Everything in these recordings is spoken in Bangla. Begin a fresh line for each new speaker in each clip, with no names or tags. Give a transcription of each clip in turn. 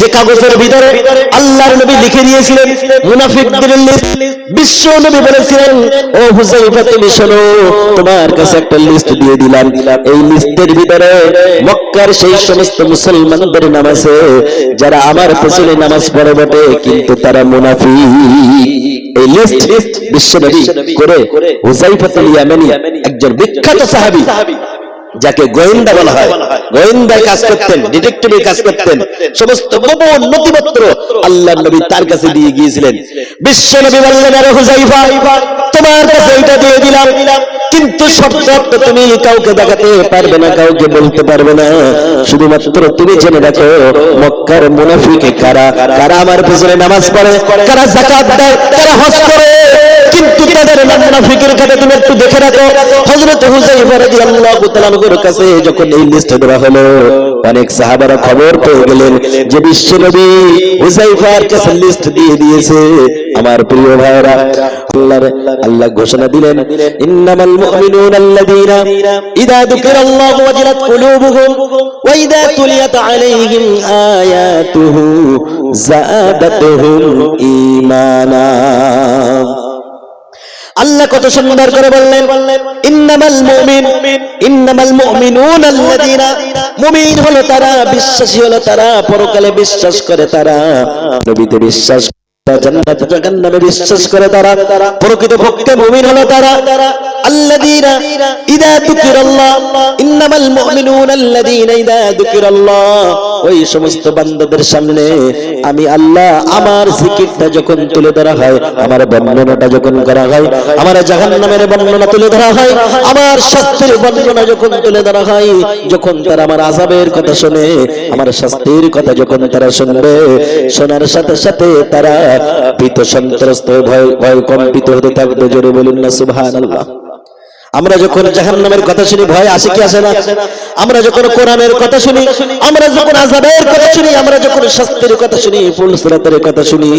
যে কাগজের ভিতরে আল্লাহর নবী লিখে দিয়েছিলেন, মুনাফিকদের লিস্ট বিশ্ব নবী বলেছিলেন, ও হুজাইফা তুমি শোনো, তোমার কাছে একটা লিস্ট দিয়ে দিলাম। এই লিস্টের ভিতরে মক্কার সেই সমস্ত মুসলমানদের নাম আছে, যারা আমার পেছনে নামাজ পড়ে বটে, কিন্তু তারা মুনাফিক। এই লিস্ট বিশ্ব নবী করে হুজাইফাতুল ইয়ামানি একজন বিখ্যাত সাহাবী যাকে গোয়েন্দা বলা হয় গোয়েন্দার কাজ করতেন ডিটেকটিভের কাজ করতেন সমস্ত গোপন নথিপত্র আল্লাহ নবী তার কাছে দিয়ে গিয়েছিলেন। বিশ্ব নবী বললেন আরে হুজাইফা তোমার কাছে এটা দিয়ে দিলাম। কিন্তু শর্ত তুমি কাউকে দেখাতে পারবে না, কাউকে বলতে পারবে না। শুধুমাত্র তুমি জেনে রাখো, মক্কার মুনাফিকে কারা কারা আমার পিছনে নামাজ পড়ে, কারা যাকাত দেয়, কারা হজ করে। কিন্তু তাদের মুনাফিকের কাছে তুমি একটু দেখে রাখো। হযরত হুজাইফা রাদিয়াল্লাহু তাআলার কাছে যখন এই লিস্ট দেওয়া হলো, অনেক সাহাবারা খবর পেয়ে গেলেন যে বিশ্ব নবী হুজাইফার কাছে লিস্ট দিয়ে দিয়েছে। আমার প্রিয় ভাইরা আল্লাহর, আল্লাহ ঘোষণা দিলেন, ইন্নামাল মুমিনুনা আল্লাযীনা ইযা যুকিরাল্লাহু ওয়াজিলাত কুলুবুহুম ওয়া ইযা তুলিয়াত আলাইহিম আয়াতুহু যাদাতুহুম ঈমানা আল্লাহ কত সুন্দর করে বললেন, ইন্নামাল মুমিন, ইন্নামাল মুমিনুন আল্লাযীনা, মুমিন হলো তারা, বিশ্বাসী হলো তারা, পরকালে বিশ্বাস করে তারা, নবীতে বিশ্বাস বিশ্বাস করে তারা, প্রকৃত পক্ষে মুমিন হলো তারা। আমি আল্লাহ আমার জিকিরটা যখন তুলে ধরা হয়, আমার বর্ণনাটা যখন করা হয়, আমার জাহান্নামের বর্ণনা তুলে ধরা হয়, আমার শাস্তির বর্ণনা যখন তুলে ধরা হয়, যখন তারা আমার আযাবের কথা শুনে, আমার শাস্তির কথা যখন তারা শুনবে, শোনার সাথে সাথে তারা ভীত সন্ত্রস্ত ভয় কম্পিত হতে থাকবে, জোরে বলুন না, সুবহানাল্লাহ। আমরা যখন জাহান্নামের কথা শুনি, ভয় আসে কি আসে না? আমরা যখন কোরআনের কথা শুনি, আমরা যখন আজাদের কথা শুনি, আমরা যখন শাস্তির কথা শুনি, ফুল কথা শুনি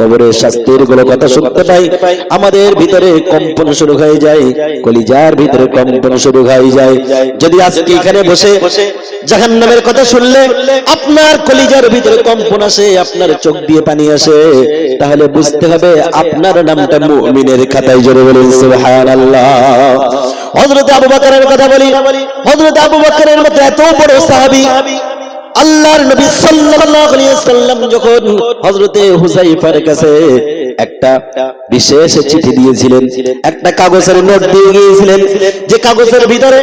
কবরের শাস্তিরগুলো কথা শুনতে পাই। আমাদের ভিতরে কম্পন শুরু হয়ে যায়, কলিজার ভিতরে কম্পন শুরু হয়ে যায়। যদি আজকে এখানে বসে জাহান্নামের কথা শুনলে আপনার কলিজার ভিতরে কম্পন আসে, আপনার চোখ দিয়ে পানি আসে, তাহলে বুঝতে হবে আপনার নামটা মুমিনের খাতায় জোরে বলুন, সুবহানাল্লাহ। হযরত আবু বকরের কথা বলি, হযরত আবু বকরের মতো এত বড় সাহাবী আল্লাহর নবী সাল্লাল্লাহু আলাইহি সাল্লাম যখন হযরতে হুযাইফার কাছে একটা বিশেষ চিঠি দিয়েছিলেন, একটা কাগজের নোট দিয়ে গিয়েছিলেন, যে কাগজের ভিতরে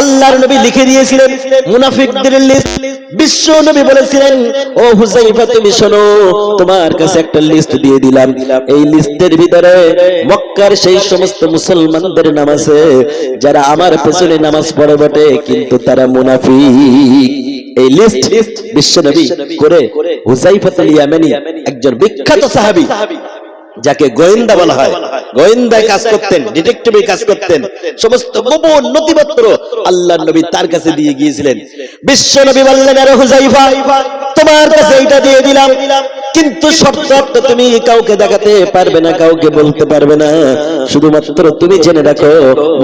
আল্লাহর নবী লিখে দিয়েছিলেন, মুনাফিকদের লিস্ট বিশ্ব নবী বলেছিলেন, ও হুযাইফা, তুমি শোনো, তোমার কাছে একটা লিস্ট দিয়ে দিলাম। এই লিস্টের ভিতরে মক্কার সেই সমস্ত মুসলমানদের নাম আছে, যারা আমার পেছনে নামাজ পড়ে বটে, কিন্তু তারা মুনাফিক। এই লিস্ট বিশ্বনবী করে হুজাইফাতুল ইয়ামানি একজন বিখ্যাত সাহাবী। যাকে গোয়েন্দা বলা হয়। গোয়েন্দায় কাজ করতেন ডিটেকটিভের কাজ করতেন। সমস্ত গোপন নথিপত্র আল্লাহ নবী তার কাছে দিয়ে গিয়েছিলেন। বিশ্ব নবী বললেন আরে হুজাইফা তোমার কাছে এটা দিয়ে দিলাম। কিন্তু শর্ত তুমি কাউকে দেখাতে পারবে না কাউকে বলতে পারবে না। শুধুমাত্র তুমি জেনে রাখো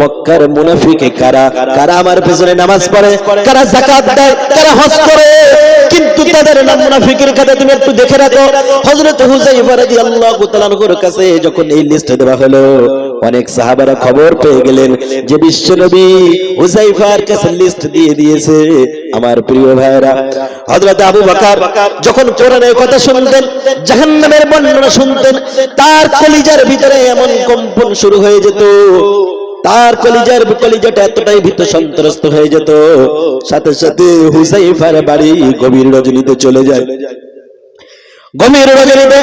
মক্কার মুনাফিকে কারা কারা আমার পেছনে নামাজ পড়ে কারা যাকাত দেয় কারা হজ করে। কিন্তু তাদের নাম মুনাফিকের তুমি একটু দেখে রাখো। হযরত হুযাইফা রাদিয়াল্লাহু তাআলার কাছে যখন এই লিস্ট দেওয়া হলো, অনেক সাহাবারা খবর পেয়ে গেলেন যে হুযাইফার কাছে লিস্ট দিয়ে দিয়েছে আমার প্রিয় ভাইরা হযরত আবু বকর যখন কোরআনের কথা শুনতেন, জাহান্নামের বর্ণনা শুনতেন, তার কলিজার ভিতরে এমন কম্পন শুরু হয়ে যেত তার কলিজার কলিজাটা এতটাই ভীত সন্ত্রস্ত হয়ে যেত। সাথে সাথে হুসাইফার বাড়ি গভীর রজনীতে চলে যায়। গভীর রজনীতে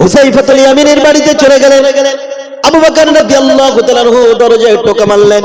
হুসাইফাতুল ইয়ামিনের বাড়িতে চলে গেলেন। আবু বকর রাদিয়াল্লাহু তাআলা দরজায় টোকা মারলেন।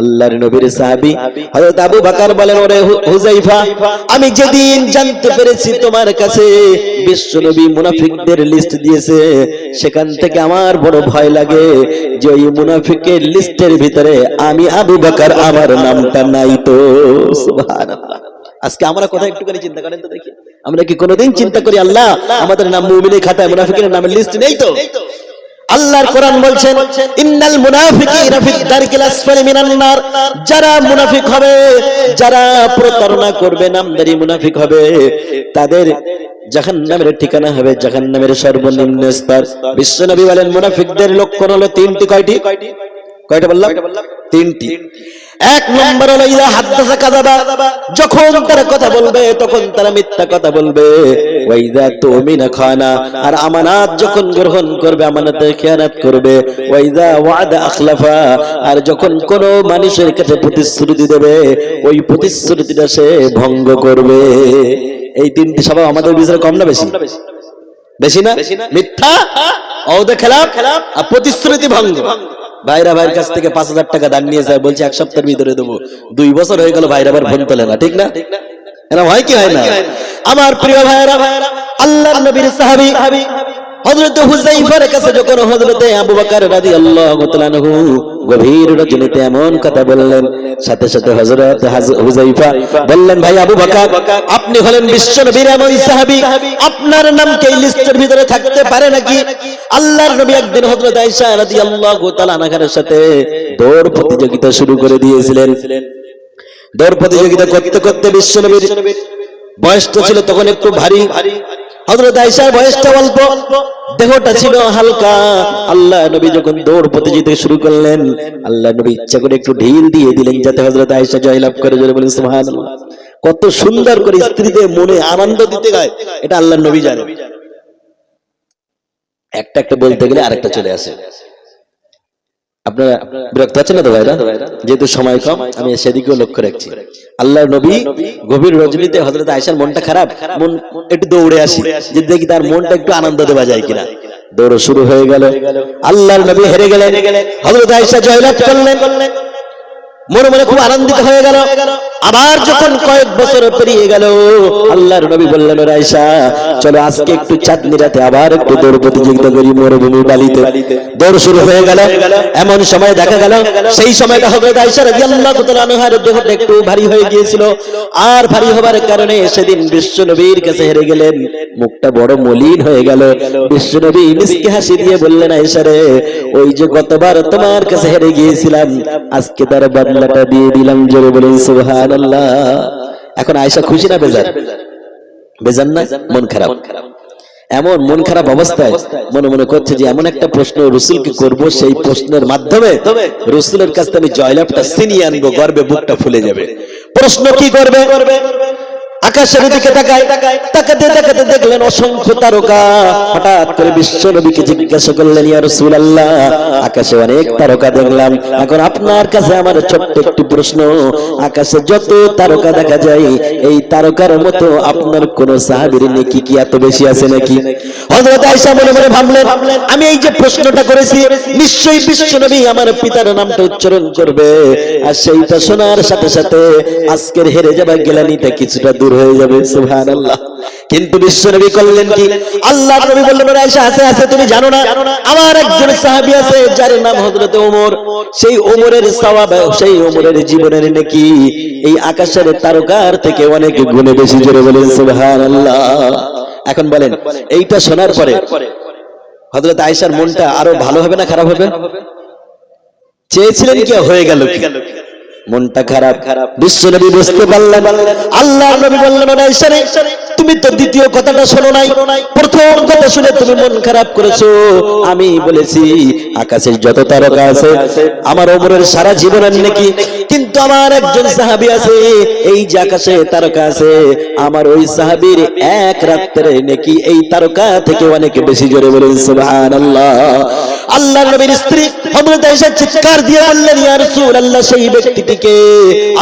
আল্লাহর নবীর সাহাবী হযরত আবু বকর বলেন, ওরে হুজাইফা আমি যেদিন জানতে পেরেছি তোমার কাছে বিশ্বনবী মুনাফিকদের লিস্ট দিয়েছে, সেখান থেকে আমার বড় ভয় লাগে যে ওই মুনাফিকের লিস্টের ভিতরে আমি আবু বকর, আমার নামটা নাই তো। সুবহানাল্লাহ। আজকে আমরা কথা একটুখানি চিন্তা করেন তো দেখি। আমরা কি কোনোদিন চিন্তা করি, আল্লাহ, আমাদের নাম মুমিনের খাতায় মুনাফিকের নামের লিস্ট নেই তো? আল্লাহর কোরআন বলছেন, ইন্নাল মুনাফিকিনা ফিদ দারকিল আসফালি মিনান নার। যারা মুনাফিক হবে, যারা প্রতারণা করবে, নামদারি মুনাফিক হবে, তাদের জাহান্নামের ঠিকানা হবে জাহান্নামের সর্বনিম্ন স্তর। বিশ্বনবী বলেন, মুনাফিকদের লক্ষণ হলো তিনটি, কয়টি? কয়টা বললাম? তিনটি। এক নম্বর হলো ইদা হাদ্দাসা কাযাবা যখন তারা কথা বলবে তখন তারা মিথ্যা কথা বলবে। ওয়াইদা তুমিনা খানা। আর আমানাত যখন গ্রহণ করবে আমানতে খেয়ানত করবে। ওয়াইদা ওয়াদা আখলাফা। আর যখন কোন মানুষের কাছে প্রতিশ্রুতি দেবে ওই প্রতিশ্রুতিটা সে ভঙ্গ করবে। এই তিনটি স্বভাব আমাদের ভিতরে কম না বেশি? বেশি। না? মিথ্যা? অদে খেলাপ আর প্রতিশ্রুতি ভঙ্গ। ভাইরা ভাইয়ের কাছ থেকে পাঁচ হাজার টাকা দান নিয়ে যায়, বলছে এক সপ্তাহের ভিতরে দেবো। দুই বছর হয়ে গেল ভাইরা আবার ফোন তোলে না, ঠিক না? এরা হয় কি হয় না? আমার প্রিয় ভাইরা আল্লাহ নবীর সাহাবী হযরত হুজাইফার কাছে যখন হযরত আবু বকর তাআলা আনহু গভীর রজনীতে এমন কথা বললেন, সাথে সাথে হযরত হাজ- হুজাইফা বললেন, ভাই আবু বকর, আপনি হলেন বিশ্ব নবীর এমন সাহাবী। আপনার নাম কি লিস্টের ভিতরে থাকতে পারে নাকি? আল্লাহর নবী একদিন হযরত আয়েশা রাদিয়াল্লাহু তাআলা আনহার সাথে দৌড় প্রতিযোগিতা শুরু করে দিয়েছিলেন। দৌড় প্রতিযোগিতা করতে করতে বিশ্ব নবীর বয়সটা ছিল তখন একটু ভারী। হযরত আয়েশার বয়সটা অল্প, দেহটা ছিল হালকা। আল্লাহ নবী যখন দৌড় প্রতিযোগিতা শুরু করলেন, আল্লাহ নবী ইচ্ছা করে একটু ঢিল দিয়ে দিলেন যাতে হজরত আয়েশা জয়লাভ করে, জোরে বলেন সুহান কত সুন্দর করে স্ত্রীদের মনে আনন্দ দিতে গায় এটা আল্লাহ নবী জানে একটা একটা বলতে গেলে আরেকটা চলে আসে। আপনারা বিরক্ত আছেন না তো ভাইরা? যেহেতু সময় কম, আমি সেদিকেও লক্ষ্য রাখছি। আল্লাহ নবী গভীর রজনীতে হজরত আয়সার মনটা খারাপ, মন একটু দৌড়ে আসি, যে দেখি তার মনটা একটু আনন্দ দেওয়া যায় কিনা। দৌড় শুরু হয়ে গেল। আল্লাহর নবী হেরে গেলেন। হজরত আয়সা জয়লাভ করলেন। মনে মনে খুব আনন্দিত হয়ে গেল। আবার যখন কয়েক বছর পেরিয়ে গেল, আল্লাহর নবী বললেন আয়েশা, চলো আজকে একটু চাঁদনি রাতে আবার একটু দৌড় প্রতিযোগিতা করি মরুভূমি বালিতে। দৌড় শুরু হয়ে গেল, এমন সময় দেখা গেল, সেই সময়টা হবে আয়েশা রাদিয়াল্লাহু তাআলা আনহার দেহটা একটু ভারী হয়ে গিয়েছিল। আর ভারী হবার কারণে সেদিন বিশ্ব নবীর কাছে হেরে গেলেন। মুখটা বড় মলিন হয়ে গেল। বিশ্ব নবী মিসকে হাসি দিয়ে বললেন, আয়েশা রে, ওই যে গতবার তোমার কাছে হেরে গিয়েছিলাম, আজকে তার বদলাটা দিয়ে দিলাম, জোরে বলেন এখন আয়সা খুশি না বেজার? বেজার না? মন খারাপ। এমন মন খারাপ অবস্থায় মনে মনে করছে যে এমন একটা প্রশ্ন রসুলকে করব, সেই প্রশ্নের মাধ্যমে রসুলের কাছে আমি জয়লাভটা সিনিয়ে আনব, গর্বে বুকটা ফুলে যাবে। প্রশ্ন কি করবে? আকাশের দিকে তাকায়, তাকাতে তাকাতে দেখলেন অসংখ্য তারকা। হঠাৎ করে বিশ্ব নবীকে জিজ্ঞাসা করলেন, ইয়া রাসূলুল্লাহ, আকাশে অনেক তারকা দেখলাম। এখন আপনার কাছে আমার ছোট্ট একটি প্রশ্ন। আকাশে যত তারকা দেখা যায়, এই তারকার মতো আপনার কোন সাহাবীর নেকি কি এত বেশি আছে নাকি? হযরত আয়েশা মনে মনে ভাবলেন, আমি এই যে প্রশ্নটা করেছি, নিশ্চয়ই বিশ্ব নবী আমার পিতার নামটা উচ্চারণ করবে। আর সেইটা শোনার সাথে সাথে আজকের হেরে যাবা গেলানিটা কিছুটা হয়ে যাবে, সুবহানাল্লাহ। কিন্তু বিশ্ব নবী করলেন কি? আল্লাহ নবী বললেন আয়েশা আছে আছে তুমি জানো না? আমার একজন সাহাবী আছে, যার নাম হযরত ওমর। সেই ওমরের সওয়াব সেই ওমরের জীবনের নাকি। এই আকাশের তারকার থেকে অনেক গুণে বেশি জোরে বলেন, সুবহানাল্লাহ। এখন বলেন, এইটা শোনার পরে হযরত আয়েশার মনটা আরও ভালো হবে না খারাপ হবে? চেয়েছিলেন কি? হয়ে গেল কি? মনটা খারাপ। খারাপ বিশ্ব নবী বুঝতে পারলেন। আল্লাহ নবী বললেন, "ওরে আয়েশা তুমি তো দ্বিতীয় কথাটা শোনো নাই। প্রথম কথা শুনে তুমি মন খারাপ করেছ। আমি বলেছি, আকাশের যত তারকা আছে, আমার ওমরের সারা জীবনের নাকি কিন্তু আমার একজন সাহাবী আছে, এই যে আকাশে তারকা আছে, আমার ওই সাহাবীর এক রাত্রে নাকি এই তারকা থেকে অনেক বেশি জোরে বলেন, সুবহানাল্লাহ। আল্লাহ নবীর স্ত্রী হযরত আয়েশা চিৎকার দিয়ে বললেন, ইয়া রাসূলুল্লাহ, সেই ব্যক্তিটিকে।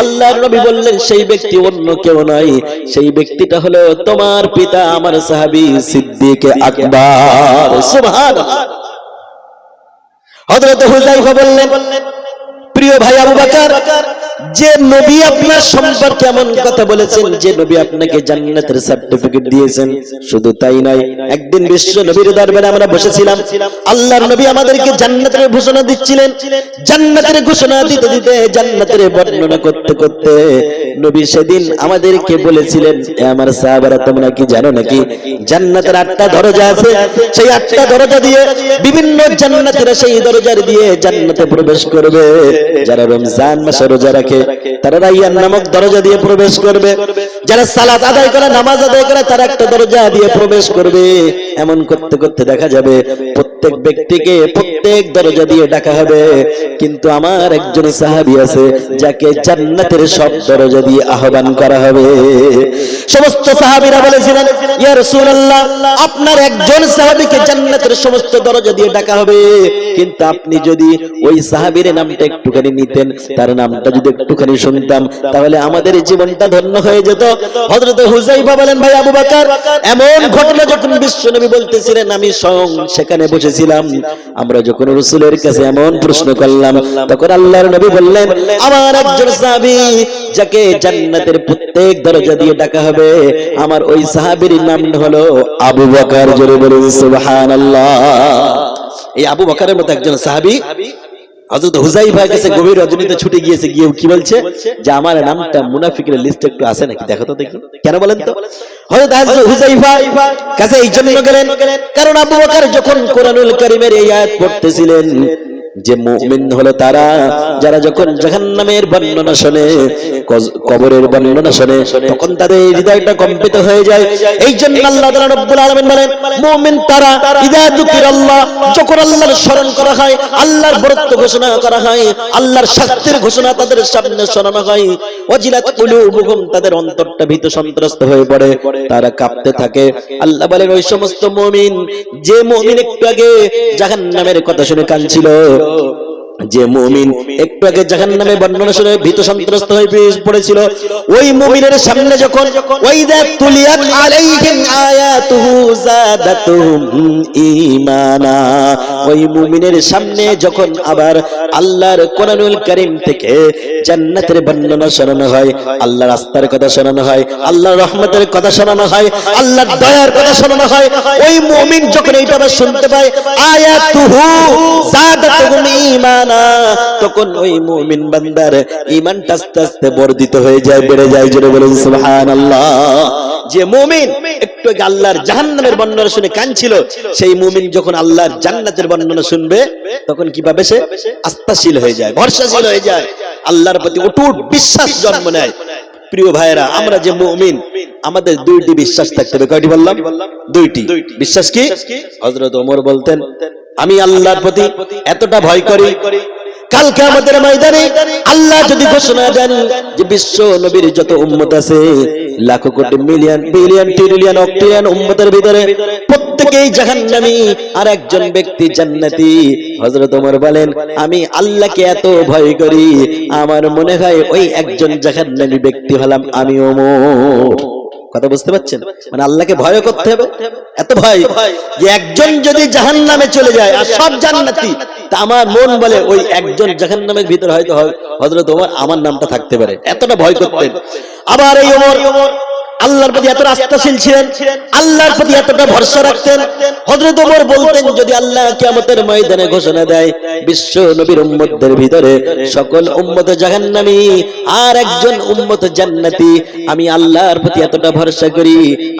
আল্লাহর নবী বললেন, সেই ব্যক্তি অন্য কেউ নয় সেই ব্যক্তিটা হলো তোমার পিতা, আমার সাহাবী সিদ্দিক আকবর। সুবহানাল্লাহ। হযরত হুযাইফা বললেন, প্রিয় ভাই আবু বকর যে নবী আপনার সম্পর্কে এমন কথা বলেছেন, যে নবী আপনাকে জান্নাতের সার্টিফিকেট দিয়েছেন, শুধু তাই নয়, একদিন বিশ্ব নবীর দরবারে আমরা বসেছিলাম, আল্লাহর নবী আমাদেরকে জান্নাতের ঘোষণা দিচ্ছিলেন, জান্নাতের ঘোষণা দিতে দিতে জান্নাতের বর্ণনা করতে করতে নবী সেদিন আমাদেরকে বলেছিলেন আমার সাহাবারা, তোমরা কি জানো নাকি জান্নাতের আটটা দরজা আছে? সেই আটটা দরজা দিয়ে বিভিন্ন জান্নাতের সেই দরজার দিয়ে জান্নাতে প্রবেশ করবে। যারা রমজান মাসে রোজা রাখে তারা রাইয়ান নামক দরজা দিয়ে প্রবেশ করবে। যারা সালাত আদায় করে, নামাজ আদায় করে, তারা একটা দরজা দিয়ে প্রবেশ করবে। এমন করতে করতে দেখা যাবে, প্রত্যেক ব্যক্তিকে প্রত্যেক দরজা দিয়ে ডাকা হবে। কিন্তু আমার একজন সাহাবী আছে, যাকে জান্নাতের সব দরজা দিয়ে আহ্বান করা হবে। সমস্ত সাহাবীরা বলেছিলেন, ইয়া রাসূলুল্লাহ, আপনার একজন সাহাবীকে জান্নাতের সমস্ত দরজা দিয়ে ডাকা হবে। কিন্তু আপনি যদি ওই সাহাবীর নামটা একটুখানি নিতেন, তার নামটা যদি একটুখানি শুনতাম, তাহলে আমাদের জীবনটা ধন্য হয়ে যেত। হযরত হুযাইফা বলেন, ভাই আবু বকর, এমন ঘটনা যখন বিশ্বনবী বলতেছিলেন, আমি স্বয়ং সেখানে বসেছিলাম। আমরা যখন রাসূলের কাছে এমন প্রশ্ন করলাম, তখন আল্লাহর নবী বললেন, আমার একজন সাহাবী, যাকে জান্নাতের প্রত্যেক দরজা দিয়ে ডাকা হবে, আমার ওই সাহাবীর নাম হলো আবু বকর। জোরে বলুন, সুবহানাল্লাহ। এই আবু বকরের মতো একজন সাহাবী কাছে গভীর রজনীতে ছুটে গিয়েছে গিয়ে কি বলছে? যে আমার নামটা মুনাফিকের লিস্টে একটু আছে নাকি? দেখো তো দেখি। কেন বলেন তো? হযরত হযরত হুজাইফা কাছে এই জন্য গেলেন কারণ আবু বকর যখন কোরআনুল করিমের এই আয়াত পড়তেছিলেন যে মুমিন হলো তারা, যারা যখন জাহান্নামের বর্ণনা শোনে কবরের বর্ণনা শোনে, তখন তাদের হৃদয়টা কম্পিত হয়ে যায়। এই জন্য আল্লাহ রব্বুল বলেন, মুমিন তারা যখন আল্লাহর স্মরণ করা হয়, আল্লাহর বরত্ব ঘোষণা করা হয়, আল্লাহর শাস্তির ঘোষণা তাদের সামনে শোনানো হয় তাদের অন্তরটা ভীত সন্ত্রস্ত হয়ে পড়ে, তারা কাঁপতে থাকে। আল্লাহ বলেন, ওই সমস্ত মুমিন, যে মুমিন একটু আগে জাহান্নামের কথা শুনে কাঁদছিল যে মুমিন আগে জাহান্নামে বর্ণনা শুনে ভীত সন্ত্রস্ত হয়ে পড়েছিল। ওই মুমিনের সামনে যখন ওয়াইদা তুলিয়াত আলাইহিম আয়াতুহু ঈমানা, ওই মুমিনের সামনে যখন আবার আল্লাহর কোরআনুল কারীম থেকে জান্নাতের বর্ণনা শোনানো হয়, আল্লাহর রাস্তার কথা শোনানো হয়, আল্লাহর রহমতের কথা শোনানো হয়, আল্লাহর দয়ার কথা শোনানো হয়, ওই মুমিন যখন এইটা আবার শুনতে পায়, আয়াতুহু জাদাতুহুম ঈমানা, তখন ওই মুমিন বান্দার ঈমানটা আস্তে আস্তে বর্ধিত হয়ে যায়, বেড়ে যায়। জোরে বলুন যে মুমিন একটু আল্লাহর জাহান্নামের বর্ণনা শুনে কাঁদছিল, সেই মুমিন যখন আল্লাহর জান্নাতের বর্ণনা শুনবে, তখন কি পাবে সে আস্থাশীল হয়ে যায়, ভরসাশীল হয়ে যায়। আল্লাহর প্রতি অটুট বিশ্বাস জন্ম নেয়। প্রিয় ভাইয়েরা, আমরা যে মুমিন, আমাদের দুইটি বিশ্বাস থাকতে হবে। কয়টি বললাম? দুইটি। বিশ্বাস কি? হযরত ওমর বলতেন, আমি আল্লাহর প্রতি এতটা ভয় করি কালকে আমাদের ময়দানে আল্লাহ যদি ঘোষণা দেন যে বিশ্ব নবীর যত উম্মত আছে, লাখো কোটি মিলিয়ন বিলিয়ন ট্রিলিয়ন অক্টিলিয়ন উম্মতের ভিতরে প্রত্যেকেই জাহান্নামী। আর একজন ব্যক্তি জান্নাতি। হযরত ওমর বলেন, আমি আল্লাহকে এত ভয় করি, আমার মনে হয় ওই একজন জাহান্নামী ব্যক্তি হলাম আমি ওমর। কথা বুঝতে পারছেন? মানে আল্লাহকে ভয় করতে হবে। এত ভয় যে একজন যদি জাহান নামে চলে যায় আর সব জান্নাতি তা আমার মন বলে ওই একজন জাহান নামের ভিতরে হয়তো হজরত ওমর আমার নামটা থাকতে পারে। এতটা ভয় করতেন। আবার এই ওমর আল্লাহর প্রতি এত আস্থাশীল ছিলেন, আল্লাহর প্রতি এতটা ভরসা রাখতেন। হযরত ওমর বলতেন, যদি আল্লাহ কিয়ামতের ময়দানে ঘোষণা দেয়, বিশ্ব নবীর উম্মতদের ভিতরে সকল উম্মত জাহান্নামী আর একজন উম্মত জান্নাতি, আমি আল্লাহর প্রতি এতটা ভরসা করি,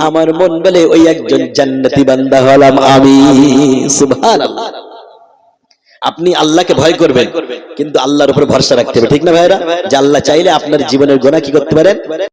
আমার মন বলে ওই একজন জান্নাতি বান্দা হলাম আমি। সুবহানাল্লাহ। আপনি আল্লাহকে ভয় করবেন, কিন্তু আল্লাহর উপর ভরসা রাখতে হবে। ঠিক না ভাইরা যে আল্লাহ চাইলে আপনার জীবনের গোনা কি করতে পারেন?